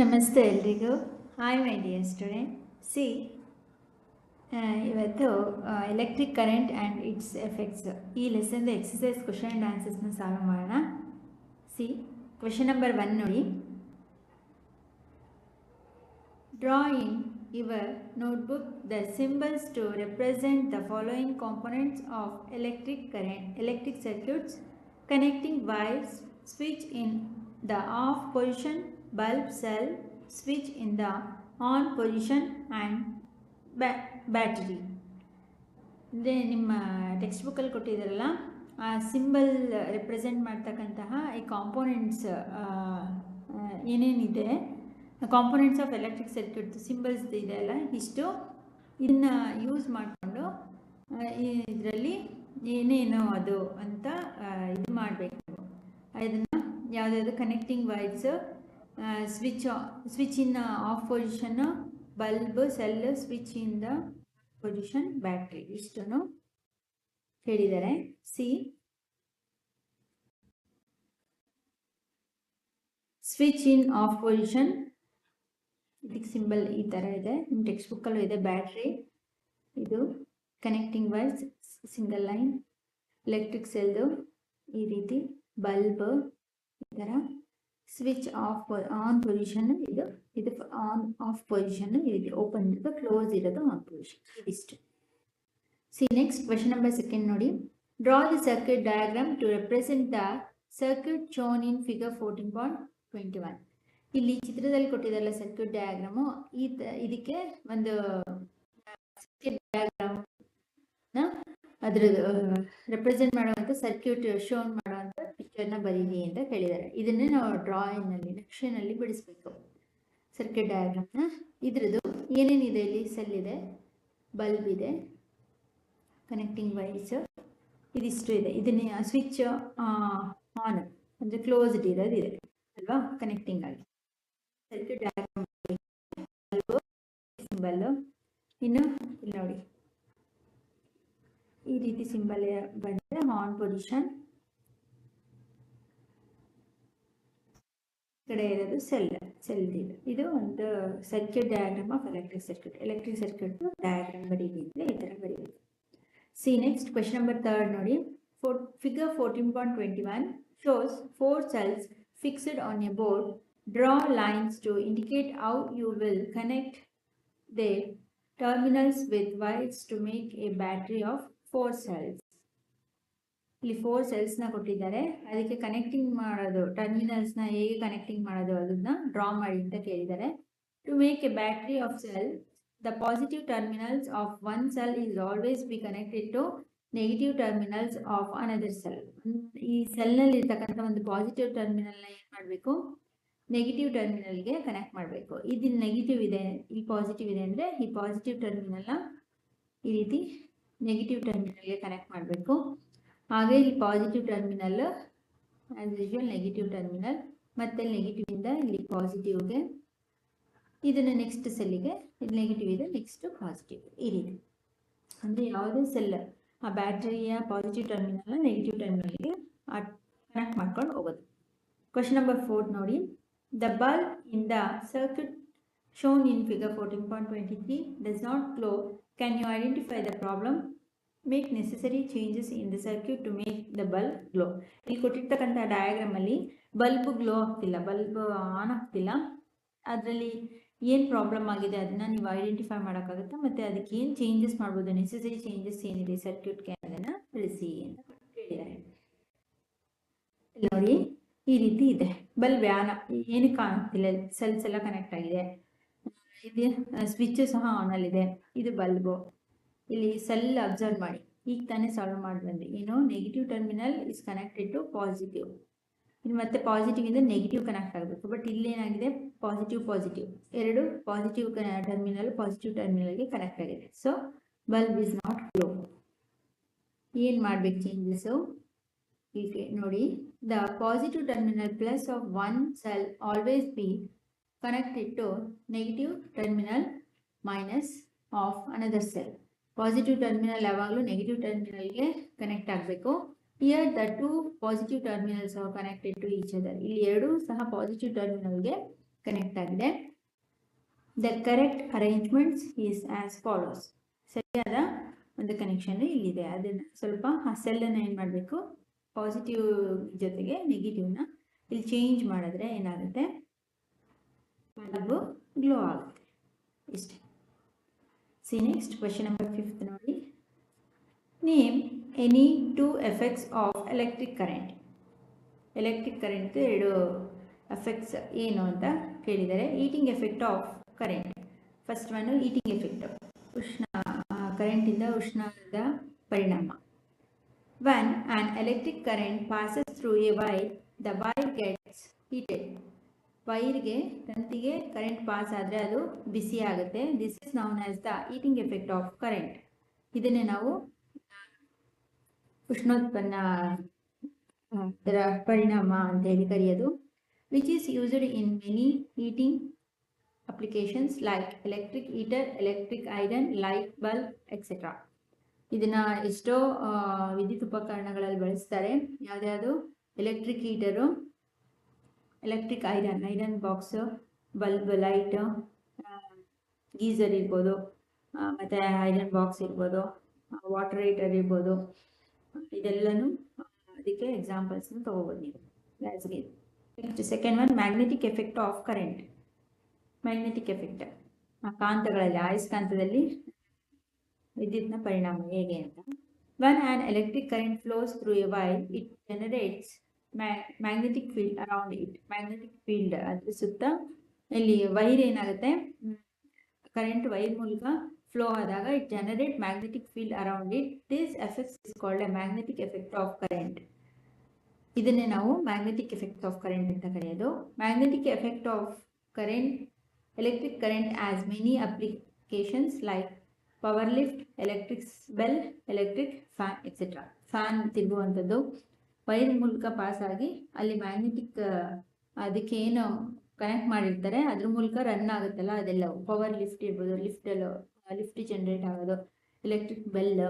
ನಮಸ್ತೆ ಎಲ್ರಿಗೂ hi my dear students ಇವತ್ತು electric current and its effects ಈ ಲೆಸನ್ದು ಎಕ್ಸಸೈಸ್ ಕ್ವಶನ್ ಆ್ಯಂಡ್ ಆನ್ಸರ್ಸ್ನ ಸಾಲ್ವ್ ಮಾಡೋಣ. ಸಿ ಕ್ವಶನ್ ನಂಬರ್ ಒನ್ ನೋಡಿ. Draw in your notebook the symbols to represent the following components of electric current electric circuits connecting wires, switch in the off position bulb cell switch in the on position and battery. ಅಂದರೆ ನಿಮ್ಮ text ಬುಕ್ಕಲ್ಲಿ ಕೊಟ್ಟಿದ್ದಾರಲ್ಲ, ಆ symbol represent ಮಾಡ್ತಕ್ಕಂತಹ ಈ components ಏನೇನಿದೆ components of electric circuit symbols ಇದೆಯಲ್ಲ ಇಷ್ಟು ಇದನ್ನು ಯೂಸ್ ಮಾಡಿಕೊಂಡು ಇದರಲ್ಲಿ ಏನೇನು ಅದು ಅಂತ ಇದು ಮಾಡಬೇಕು. ಇದನ್ನು ಯಾವುದಾದ್ರು connecting wires switch switch in off position bulb cell switch in the position battery ಇಷ್ಟನ್ನು ಹೇಳಿದ್ದಾರೆ. See. Switch in off position ಇದಕ್ಕೆ ಸಿಂಬಲ್ ಈ ಥರ ಇದೆ. ನಿಮ್ಮ ಟೆಕ್ಸ್ಟ್ ಬುಕ್ಕಲ್ಲೂ ಇದೆ ಬ್ಯಾಟ್ರಿ ಇದು connecting wires single line electric ಸೆಲ್ದು ಈ ರೀತಿ. ಬಲ್ಬ್ ಈ ಥರ ಸ್ವಿಚ್ ಆಫ್ ಆನ್ ಪೊಸಿಷನ್ ಇದು ಇದು ಆನ್ ಆಫ್ ಪೊಸಿಷನ್ ಇದೆ ಓಪನ್ ಇರೋದು ಕ್ಲೋಸ್ ಇರೋದು ಆನ್ ಪೊಸಿಷನ್ ಇದಿಷ್ಟು see next question number second ನೋಡಿ draw the circuit diagram to represent the circuit shown in figure fourteen point twenty one ಇಲ್ಲಿ ಚಿತ್ರದಲ್ಲಿ ಕೊಟ್ಟಿದ್ದಲ್ಲ ಸರ್ಕ್ಯೂಟ್ ಡಯಾಗ್ರಾಮು ಈ ಇದಕ್ಕೆ ಒಂದು ಸರ್ಕ್ಯೂಟ್ ಡಯಾಗ್ರಾಮ್ ಅದ್ರದ್ದು ರೆಪ್ರೆಸೆಂಟ್ ಮಾಡುವಂಥ ಸರ್ಕ್ಯೂಟ್ ಶೋನ್ ಮಾಡುವಂಥ ಪಿಕ್ಚರ್ನ ಬರೀರಿ ಅಂತ ಹೇಳಿದ್ದಾರೆ ಇದನ್ನೇ ನಾವು ಡ್ರಾಯಿಂಗ್ನಲ್ಲಿ ನಕ್ಷೆನಲ್ಲಿ ಬಿಡಿಸ್ಬೇಕು. ಸರ್ಕ್ಯೂಟ್ ಡಯಾಗ್ರಾಮ್ನ ಇದ್ರದ್ದು ಏನೇನಿದೆ ಇಲ್ಲಿ? ಸೆಲ್ ಇದೆ ಬಲ್ಬ್ ಇದೆ ಕನೆಕ್ಟಿಂಗ್ ವೈರ್ಸ್ ಇದಿಷ್ಟು ಇದೆ. ಇದನ್ನೇ ಸ್ವಿಚ್ ಆನ್ ಅಂದರೆ ಕ್ಲೋಸ್ಡ್ ಇರೋದು ಇದೆ. ಅಲ್ವಾ? ಕನೆಕ್ಟಿಂಗ್ ಆಗಿ. ಸರ್ಕ್ಯೂಟ್ ಡಯಾಗ್ರಾಮ್ ಸಿಂಬಲ್ಲು ಇನ್ನು, ಇಲ್ಲಿ ನೋಡಿ. ಈ ರೀತಿ ಸಿಂಬಲ್ ಬಂದರೆ ಆನ್ ಪೊಸಿಷನ್ ಕಡೆ ಇರೋದು ಸೆಲ್ ಸೆಲ್ ಇದು. ಒಂದು circuit diagram of electric circuit electric circuit diagram ಅಂದರೆ ಈ ಥರ ಬರೀಬೇಕು. See next question number third ನೋಡಿ. Four figure fourteen point twenty one shows four cells fixed on a board draw lines to indicate how you will connect they terminals with wires to make a battery of four cells ಇಲ್ಲಿ four ಸೆಲ್ಸ್ನ ಕೊಟ್ಟಿದ್ದಾರೆ. ಅದಕ್ಕೆ connecting ಮಾಡೋದು ಟರ್ಮಿನಲ್ಸ್ನ ಹೇಗೆ connecting ಮಾಡೋದು ಅದನ್ನ draw ಮಾಡಿ ಅಂತ ಕೇಳಿದ್ದಾರೆ. To make a battery of cell the positive terminals of one cell is always be connected to negative terminals of another cell ಈ ಸೆಲ್ನಲ್ಲಿ ಇರ್ತಕ್ಕಂಥ ಒಂದು ಪಾಸಿಟಿವ್ ಟರ್ಮಿನಲ್ನ ಏನು ಮಾಡಬೇಕು? ನೆಗೆಟಿವ್ ಟರ್ಮಿನಲ್ಗೆ ಕನೆಕ್ಟ್ ಮಾಡಬೇಕು. ಇದು ನೆಗೆಟಿವ್ ಇದೆ, ಈ ಪಾಸಿಟಿವ್ ಇದೆ ಅಂದರೆ ಈ ಪಾಸಿಟಿವ್ ಟರ್ಮಿನಲ್ನ ಈ ರೀತಿ ನೆಗೆಟಿವ್ ಟರ್ಮಿನಲ್ಗೆ ಕನೆಕ್ಟ್ ಮಾಡಬೇಕು. ಹಾಗೆ ಇಲ್ಲಿ positive terminal as usual negative terminal ಮತ್ತೆ ನೆಗೆಟಿವಿಂದ ಇಲ್ಲಿ ಪಾಸಿಟಿವ್ಗೆ ಇದನ್ನು ನೆಕ್ಸ್ಟ್ ಸೆಲ್ಲಿಗೆ ಇದು ನೆಗೆಟಿವ್ ಇದೆ ನೆಕ್ಸ್ಟ್ ಪಾಸಿಟಿವ್ ಈ ರೀತಿ. ಅಂದರೆ ಯಾವುದೇ ಸೆಲ್ ಆ ಬ್ಯಾಟ್ರಿಯ ಪಾಸಿಟಿವ್ ಟರ್ಮಿನಲ್ನ ನೆಗೆಟಿವ್ ಟರ್ಮಿನಲ್ಗೆ ಕನೆಕ್ಟ್ ಮಾಡ್ಕೊಂಡು ಹೋಗೋದು. ಕ್ವಶನ್ ನಂಬರ್ ಫೋರ್ ನೋಡಿ. The bulb in the circuit ಇಂಪಾಯಿಂಟ್ point ಟಿ 14.23 does not glow, can you identify the problem? Make necessary changes in the circuit to make the bulb glow. ಇಲ್ಲಿ ಕೊಟ್ಟಿರ್ತಕ್ಕಂಥ ಡಯಾಗ್ರಾಮಲ್ಲಿ bulb glow ಆಗ್ತಿಲ್ಲ bulb on ಆಗ್ತಿಲ್ಲ. ಅದರಲ್ಲಿ ಏನು problem ಆಗಿದೆ ಅದನ್ನು ನೀವು ಐಡೆಂಟಿಫೈ ಮಾಡೋಕ್ಕಾಗುತ್ತೆ? ಮತ್ತು ಅದಕ್ಕೆ ಏನು ಚೇಂಜಸ್ ಮಾಡ್ಬೋದು? ನೆಸೆಸರಿ ಚೇಂಜಸ್ ಏನಿದೆ? ಸರ್ಕ್ಯೂಟ್ಗೆ ಅದನ್ನು ತಿಳಿಸಿ ಅಂತ ಕೇಳಿದ್ದಾರೆ. ನೋಡಿ, ಈ ರೀತಿ ಇದೆ. ಬಲ್ಬ್ ಯಾನ ಏನಕ್ಕೆ ಕಾಣುತ್ತಿಲ್ಲ? ಸೆಲ್ಸ್ ಎಲ್ಲ ಕನೆಕ್ಟ್ ಆಗಿದೆ. ಇದು. ಸ್ವಿಚ್ ಸಹ ಆನಲ್ಲಿದೆ ಇದು ಬಲ್ಬು. ಇಲ್ಲಿ ಸೆಲ್ ಅಬ್ಸರ್ವ್ ಮಾಡಿ. ಈಗ ತಾನೇ ಸಾಲ್ವ್ ಮಾಡಿ ಬಂದ್ವಿ ಏನು? Negative terminal is connected to positive ಇನ್ನು ಮತ್ತೆ ಪಾಸಿಟಿವ್ ಇಂದ ನೆಗೆಟಿವ್ ಕನೆಕ್ಟ್ ಆಗಬೇಕು. ಬಟ್ ಇಲ್ಲಿ ಏನಾಗಿದೆ? ಪಾಸಿಟಿವ್ ಪಾಸಿಟಿವ್ ಎರಡು ಪಾಸಿಟಿವ್ ಟರ್ಮಿನಲ್ ಪಾಸಿಟಿವ್ ಟರ್ಮಿನಲ್ಗೆ ಕನೆಕ್ಟ್ ಆಗಿದೆ. So bulb is not glow ಏನು ಮಾಡ್ಬೇಕು ಚೇಂಜಸ್ಸು ಈಗ ನೋಡಿ. The positive terminal plus of one cell always be connected to negative terminal minus of another cell. Positive terminal ಯಾವಾಗಲೂ negative ಟರ್ಮಿನಲ್ಗೆ connect ಆಗಬೇಕು. Here the two positive terminals are connected to each ಇಲ್ಲಿ ಎರಡೂ ಸಹ positive ಟರ್ಮಿನಲ್ಗೆ connect ಆಗಿದೆ. The correct arrangements is as follows ಸರಿಯಾದ ಒಂದು ಕನೆಕ್ಷನ್ ಇಲ್ಲಿದೆ. ಅದನ್ನು ಸ್ವಲ್ಪ ಆ ಸೆಲ್ಲನ್ನು ಏನು ಮಾಡಬೇಕು? ಪಾಸಿಟಿವ್ ಜೊತೆಗೆ ನೆಗೆಟಿವ್ನ ಇಲ್ಲಿ ಚೇಂಜ್ ಮಾಡಿದ್ರೆ ಏನಾಗುತ್ತೆ? ಬಲ್ಬು ಗ್ಲೋ ಆಗುತ್ತೆ. ಇಷ್ಟೇ. See next question number fifth ನೋಡಿ. Name any two effects of electric current electric current ಎರಡು ಎಫೆಕ್ಟ್ಸ್ ಏನು ಅಂತ ಕೇಳಿದರೆ heating effect of current first one heating effect ಉಷ್ಣ ಕರೆಂಟಿಂದ ಉಷ್ಣದ ಪರಿಣಾಮ. When an electric current passes through a wire. The wire gets heated. ವೈರ್ಗೆ ತಂತಿಗೆ ಕರೆಂಟ್ ಪಾಸ್ ಆದರೆ ಅದು ಬಿಸಿ ಆಗುತ್ತೆ. This is known as the heating effect of current ಇದನ್ನೇ ನಾವು ಉಷ್ಣೋತ್ಪನ್ನ ಪರಿಣಾಮ ಅಂತ ಹೇಳಿ ಕರೆಯೋದು which is used in many heating applications like electric heater electric iron light bulb etcetera ಇದನ್ನು ಎಷ್ಟೋ ವಿದ್ಯುತ್ ಉಪಕರಣಗಳಲ್ಲಿ ಬಳಸ್ತಾರೆ. ಯಾವುದ್ಯಾವುದು? Electric heater electric iron iron box bulb light geyser ಇರ್ಬೋದು ಮತ್ತು ಐರನ್ ಬಾಕ್ಸ್ ಇರ್ಬೋದು ವಾಟರ್ ಹೀಟರ್ ಇರ್ಬೋದು. ಇದೆಲ್ಲನೂ ಅದಕ್ಕೆ ಎಕ್ಸಾಂಪಲ್ಸ್ನ ತಗೋಬೋದು ನೀವು ಗ್ಯಾಸ್ಗೆ next second one magnetic effect of current magnetic effect ಕಾಂತಗಳಲ್ಲಿ ಆಯಸ್ಕಾಂತದಲ್ಲಿ ವಿದ್ಯುತ್ನ ಪರಿಣಾಮ ಹೇಗೆ ಅಂತ. When an electric current flows through a wire, it generates ma- field around it magnetic field ಅದ್ರ ಸುತ್ತ ಇಲ್ಲಿ ವೈರ್ ಏನಾಗುತ್ತೆ? ಕರೆಂಟ್ ವೈರ್ ಮೂಲಕ ಫ್ಲೋ ಆದಾಗ it generate magnetic field around it this effect is called a magnetic effect of current ಇದನ್ನೇ ನಾವು magnetic effect of current ಅಂತ ಕರೆಯೋದು. Magnetic effect of current electric current has many applications like power lift electrics bell electric fan etcetera fan ತಿರುಗುವಂಥದ್ದು. Wire ಮೂಲಕ pass ಆಗಿ ಅಲ್ಲಿ magnetic ಅದಕ್ಕೆ ಏನು connect ಮಾಡಿರ್ತಾರೆ. ಅದ್ರ ಮೂಲಕ ರನ್ ಆಗುತ್ತಲ್ಲ, ಅದೆಲ್ಲ ಪವರ್ ಲಿಫ್ಟ್ ಇರ್ಬೋದು ಲಿಫ್ಟಲ್ಲಿ ಲಿಫ್ಟ್ ಜನರೇಟ್ ಆಗೋದು ಎಲೆಕ್ಟ್ರಿಕ್ ಬೆಲ್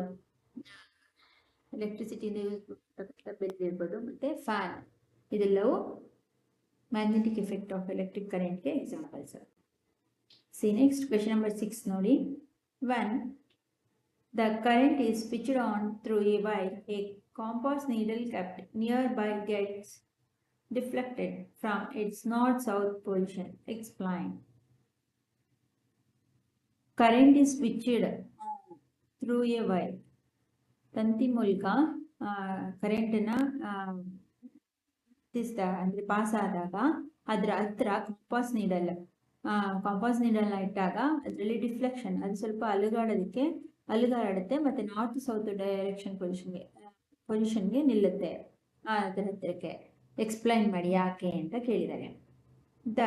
ಎಲೆಕ್ಟ್ರಿಸಿಟಿಯಿಂದ ಯೂಸ್ ಮಾಡ್ತಕ್ಕಂಥ ಬೆಲ್ ಇರ್ಬೋದು, ಮತ್ತು ಫ್ಯಾನ್ ಇದೆಲ್ಲವೂ ಮ್ಯಾಗ್ನೆಟಿಕ್ ಎಫೆಕ್ಟ್ ಆಫ್ ಎಲೆಕ್ಟ್ರಿಕ್ ಕರೆಂಟ್ಗೆ examples see next question number six ನೋಡಿ. When the current is switched on through a wire a compass needle kept nearby gets deflected from its north-south position. Explain. Current is switched through a wire. ತಂತಿ ಮೂಲಕ ಕರೆಂಟನ್ನ andre ಅಂದರೆ pass ಆದಾಗ ಅದರ ಹತ್ರ compass ನೀಡಲ್ಲ needle ನೀಡಲ್ನ ಇಟ್ಟಾಗ ಅದರಲ್ಲಿ deflection ಅದು ಸ್ವಲ್ಪ ಅಲುಗಾಡೋದಕ್ಕೆ ಅಲುಗಾಡುತ್ತೆ ಮತ್ತೆ ನಾರ್ತ್ ಸೌತ್ ಡೈರೆಕ್ಷನ್ ಪೊಸಿಷನ್ಗೆ ಪೊಸಿಷನ್ಗೆ ನಿಲ್ಲುತ್ತೆ. ಅದರ ಹತ್ತಿರಕ್ಕೆ ಎಕ್ಸ್ಪ್ಲೈನ್ ಮಾಡಿ ಯಾಕೆ ಅಂತ ಕೇಳಿದ್ದಾರೆ. The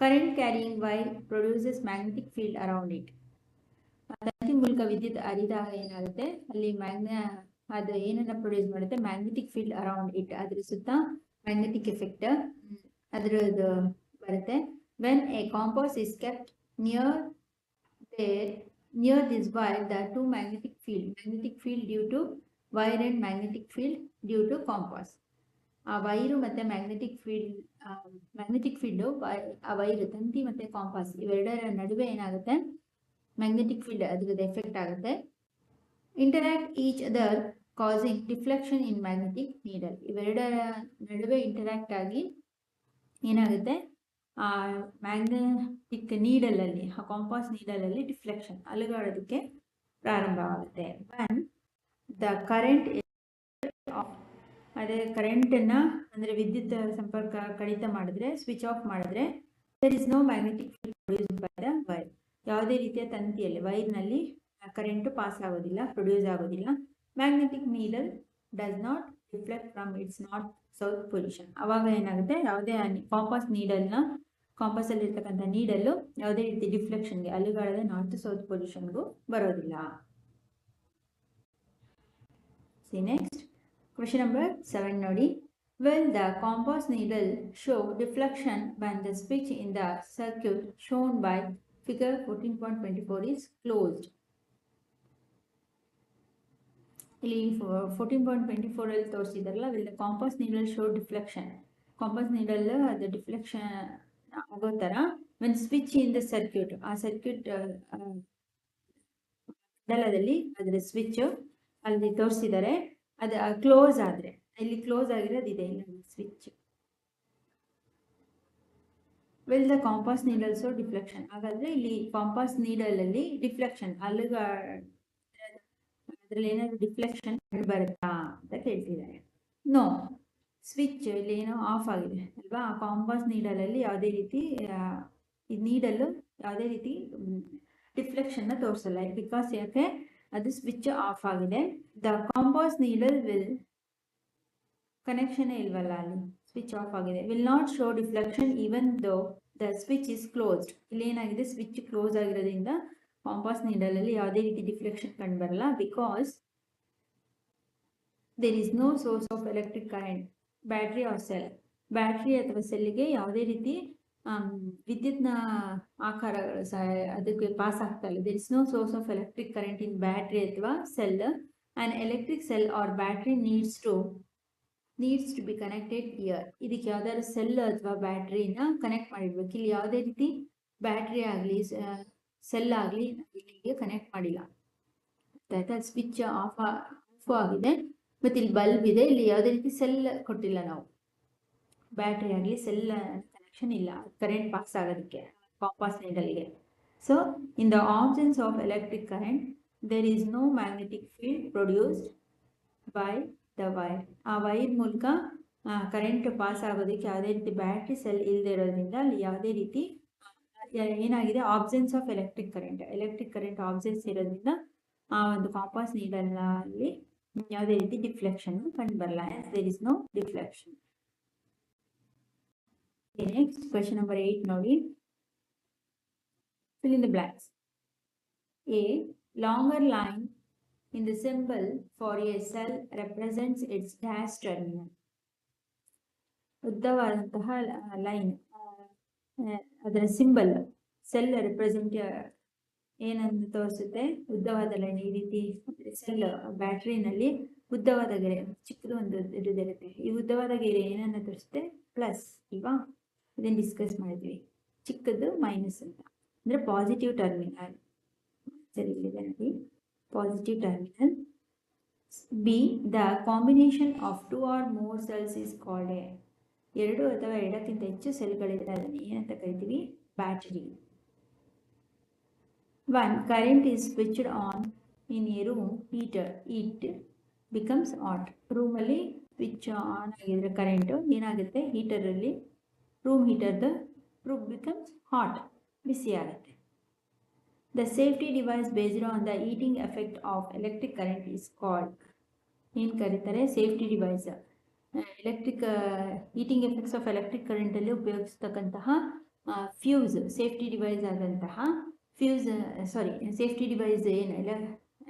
current carrying wire produces magnetic field around it. ತಂತಿ ಮೂಲಕ ವಿದ್ಯುತ್ ಹರಿದಾಗ ಏನಾಗುತ್ತೆ? ಅಲ್ಲಿ ಮ್ಯಾಗ್ನ, ಅದು ಏನನ್ನ ಪ್ರೊಡ್ಯೂಸ್ ಮಾಡುತ್ತೆ? Magnetic field around it. ಅದ್ರ ಸುತ್ತ ಮ್ಯಾಗ್ನೆಟಿಕ್ ಎಫೆಕ್ಟ್ ಅದ್ರದ್ದು ಬರುತ್ತೆ. When a compass is kept near there near this wire the to magnetic field magnetic field due to wire and magnetic field due to compass ಆ wire ಮತ್ತು magnetic field magnetic field ಆ wire ತಂತಿ ಮತ್ತು compass ಇವೆರಡರ ನಡುವೆ ಏನಾಗುತ್ತೆ? Magnetic field ಅದ್ರದ್ದು effect ಆಗುತ್ತೆ. Interact each other causing deflection in magnetic needle ಇವೆರಡರ ನಡುವೆ ಇಂಟರಾಕ್ಟ್ ಆಗಿ ಏನಾಗುತ್ತೆ? ಆ ಮ್ಯಾಗ್ನೆಟಿಕ್ ನೀಡಲಲ್ಲಿ ಆ ಕಾಂಪಾಸ್ ನೀಡಲಲ್ಲಿ ಡಿಫ್ಲೆಕ್ಷನ್ ಅಲುಗಾಡೋದಕ್ಕೆ ಪ್ರಾರಂಭವಾಗುತ್ತೆ. ಒನ್ ದ ಕರೆಂಟ್ ಅದೇ ಕರೆಂಟನ್ನು ಅಂದರೆ ವಿದ್ಯುತ್ ಸಂಪರ್ಕ ಕಡಿತ ಮಾಡಿದ್ರೆ ಸ್ವಿಚ್ ಆಫ್ ಮಾಡಿದ್ರೆ there is no magnetic field produce by the wire ಯಾವುದೇ ರೀತಿಯ ತಂತಿಯಲ್ಲಿ ವೈರ್ನಲ್ಲಿ ಕರೆಂಟು ಪಾಸ್ ಆಗೋದಿಲ್ಲ ಪ್ರೊಡ್ಯೂಸ್ ಆಗೋದಿಲ್ಲ. Magnetic needle does not reflect from its north south position ಅವಾಗ ಏನಾಗುತ್ತೆ, ಯಾವುದೇ ಕಾಂಪಾಸ್ ನೀಡಲ್ನ ಕಾಂಪಾಸಲ್ಲಿ ಇರ್ತಕ್ಕಂಥ ನೀಡಲ್ಲು ಯಾವುದೇ ರೀತಿ ಡಿಫ್ಲೆಕ್ಷನ್ಗೆ ಅಲ್ಲಿಗಾಡದೆ ನಾರ್ತ್ ಸೌತ್ ಪೊಸಿಷನ್ಗೂ ಬರೋದಿಲ್ಲ. See next question number seven ನೋಡಿ will the compass needle show deflection when the switch in the circuit shown by figure 14.24 is closed ಇಲ್ಲಿ ಫೋರ್ಟೀನ್ ಪಾಯಿಂಟ್ ಟ್ವೆಂಟಿ ಫೋರಲ್ಲಿ ತೋರಿಸಿದಾರಲ್ಲ will the compass needle show deflection compass needle ಅದು deflection ಆಗೋ ಥರ ಒಂದು switch in the circuit ಆ circuit ಮಂಡಲದಲ್ಲಿ ಅದರ switch ಅಲ್ಲಿ ತೋರಿಸಿದ್ದಾರೆ ಅದು ಕ್ಲೋಸ್ ಆದರೆ. ಇಲ್ಲಿ ಕ್ಲೋಸ್ ಆಗಿರೋದಿದೆ ಇಲ್ಲಿ switch will the compass needles deflection ಹಾಗಾದ್ರೆ ಇಲ್ಲಿ ಕಾಂಪಾಸ್ ನೀಡಲಲ್ಲಿ ಡಿಫ್ಲೆಕ್ಷನ್ ಅಲ್ಲಿಗ ಅದ್ರಲ್ಲಿ ಏನಾದ್ರು ಡಿಫ್ಲೆಕ್ಷನ್ ಬರುತ್ತಾ ಅಂತ ಕೇಳ್ತಿದ್ದಾರೆ. ನೋ ಸ್ವಿಚ್ ಇಲ್ಲಿ ಏನೋ ಆಫ್ ಆಗಿದೆ, ಅಲ್ವಾ? ಆ ಕಾಂಪಾಸ್ ನೀಡಲಲ್ಲಿ ಯಾವುದೇ ರೀತಿ ನೀಡಲು ಯಾವುದೇ ರೀತಿ ಡಿಫ್ಲೆಕ್ಷನ್ನ ತೋರಿಸಲ್ಲ. ಬಿಕಾಸ್ ಯಾಕೆ? ಅದು ಸ್ವಿಚ್ ಆಫ್ ಆಗಿದೆ. The compass needle will connection ಇಲ್ವಲ್ಲ ಅಲ್ಲಿ? ಸ್ವಿಚ್ ಆಫ್ ಆಗಿದೆ. Will not show deflection even though the switch is closed ಇಲ್ಲಿ ಏನಾಗಿದೆ? ಸ್ವಿಚ್ ಕ್ಲೋಸ್ ಆಗಿರೋದ್ರಿಂದ ಕಾಂಪಾಸ್ ನೀಡಲಲ್ಲಿ ಯಾವುದೇ ರೀತಿ ಡಿಫ್ಲೆಕ್ಷನ್ ಕಂಡು ಬರಲ್ಲ because there is no source of electric current battery or cell battery ಅಥವಾ ಸೆಲ್ಗೆ ಯಾವುದೇ ರೀತಿ ವಿದ್ಯುತ್ನ ಆಕಾರಗಳು ಸಹ ಅದಕ್ಕೆ ಪಾಸ್ ಆಗ್ತಾ ಇಲ್ಲ. There is no source of electric current in battery ಅಥವಾ cell and electric cell or battery needs to needs to be connected here ಇದಕ್ಕೆ ಯಾವ್ದಾದ್ರು ಸೆಲ್ ಅಥವಾ ಬ್ಯಾಟ್ರಿನ ಕನೆಕ್ಟ್ ಮಾಡಿರ್ಬೇಕು. ಇಲ್ಲಿ ಯಾವುದೇ ರೀತಿ ಬ್ಯಾಟ್ರಿ ಆಗಲಿ ಸೆಲ್ ಆಗಲಿ ಇಲ್ಲಿಗೆ ಕನೆಕ್ಟ್ ಮಾಡಿಲ್ಲ. ಆಯ್ತಾ? ಸ್ವಿಚ್ ಆಫ್ ಆಫ್ ಆಗಿದೆ. ಮತ್ತು ಇಲ್ಲಿ ಬಲ್ಬ್ ಇದೆ. ಇಲ್ಲಿ ಯಾವುದೇ ರೀತಿ ಸೆಲ್ ಕೊಟ್ಟಿಲ್ಲ ನಾವು. ಬ್ಯಾಟ್ರಿ ಆಗಲಿ ಸೆಲ್ ಕನೆಕ್ಷನ್ ಇಲ್ಲ ಕರೆಂಟ್ ಪಾಸ್ ಆಗೋದಕ್ಕೆ compass ನೀಡಲ್ಗೆ so in the absence of electric current there is no magnetic field produced by the wire ಆ ವೈರ್ ಮೂಲಕ ಕರೆಂಟ್ ಪಾಸ್ ಆಗೋದಕ್ಕೆ ಯಾವುದೇ ರೀತಿ ಬ್ಯಾಟ್ರಿ ಸೆಲ್ ಇಲ್ಲದೆ ಇರೋದ್ರಿಂದ ಅಲ್ಲಿ ಯಾವುದೇ ರೀತಿ ಏನಾಗಿದೆ absence of electric current electric current absence ಇರೋದ್ರಿಂದ ಆ ಒಂದು ಕಾಂಪಾಸ್ ನೀಡಲ್ಲ ಅಲ್ಲಿ ಯಾವುದೇ ರೀತಿ ಡಿಫ್ಲೆಕ್ಷನ್ ಕಂಡು ಬರಲ್ಲ. There is no deflection next question number eight ನೋಡಿ fill in the blanks. A, longer line in the symbol for a cell represents its dash terminal. ಉದ್ದವಾದಂತಹ ಲೈನ್ ಅದರ ಸಿಂಬಲ್ ಸೆಲ್ ರೆಪ್ರೆಸೆಂಟ್ ಏನನ್ನು ತೋರಿಸುತ್ತೆ? ಉದ್ದವಾದ ಲೈನ್ ಈ ರೀತಿ ಸೆಲ್ ಬ್ಯಾಟ್ರಿನಲ್ಲಿ ಉದ್ದವಾದ ಗೆರೆ, ಚಿಕ್ಕದು ಒಂದು ಇರುತ್ತೆ. ಈ ಉದ್ದವಾದ ಗೆರೆ ಏನನ್ನು ತೋರಿಸುತ್ತೆ? ಪ್ಲಸ್ ಅಲ್ವಾ ಇದನ್ನು ಡಿಸ್ಕಸ್ ಮಾಡಿದ್ವಿ. ಚಿಕ್ಕದು ಮೈನಸ್ ಅಂತ. ಅಂದರೆ ಪಾಸಿಟಿವ್ ಟರ್ಮಿನಲ್ ಸರಿ ಇಲ್ಲಿದೆ ನೋಡಿ. Positive terminal be the combination of two or more cells is called a ಎರಡು ಅಥವಾ ಎರಡಕ್ಕಿಂತ ಹೆಚ್ಚು ಸೆಲ್ಗಳಿದ್ರೆ ಅದನ್ನು ಏನಂತ ಕರಿತೀವಿ. Battery when current is switched on in a room heater it becomes hot ರೂಮಲ್ಲಿ ಸ್ವಿಚ್ ಆನ್ ಆಗಿದ್ರೆ ಕರೆಂಟು ಏನಾಗುತ್ತೆ? ಹೀಟರಲ್ಲಿ ರೂಮ್ ಹೀಟರ್ದು ರೂಮ್ ಬಿಕಮ್ಸ್ ಹಾಟ್ ಬಿಸಿ ಆಗುತ್ತೆ. The safety device based on the heating effect of electric current is called ಏನು ಕರೀತಾರೆ? Safety device electric heating effects of electric ಕರೆಂಟಲ್ಲಿ ಉಪಯೋಗಿಸ್ತಕ್ಕಂತಹ ಫ್ಯೂಸ್ ಸೇಫ್ಟಿ ಡಿವೈಸ್ ಆದಂತಹ ಫ್ಯೂಸ್ ಸಾರಿ ಸೇಫ್ಟಿ ಡಿವೈಸ್ ಏನು ಎಲೆ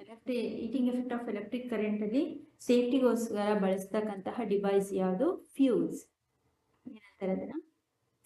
ಎಲೆಕ್ಟ್ರಿ ಈಟಿಂಗ್ ಎಫೆಕ್ಟ್ ಆಫ್ ಎಲೆಕ್ಟ್ರಿಕ್ ಕರೆಂಟಲ್ಲಿ ಸೇಫ್ಟಿಗೋಸ್ಕರ ಬಳಸ್ತಕ್ಕಂತಹ ಡಿವೈಸ್ ಯಾವುದು? ಫ್ಯೂಸ್ ಏನಂತಾರೆ ಅದನ್ನು?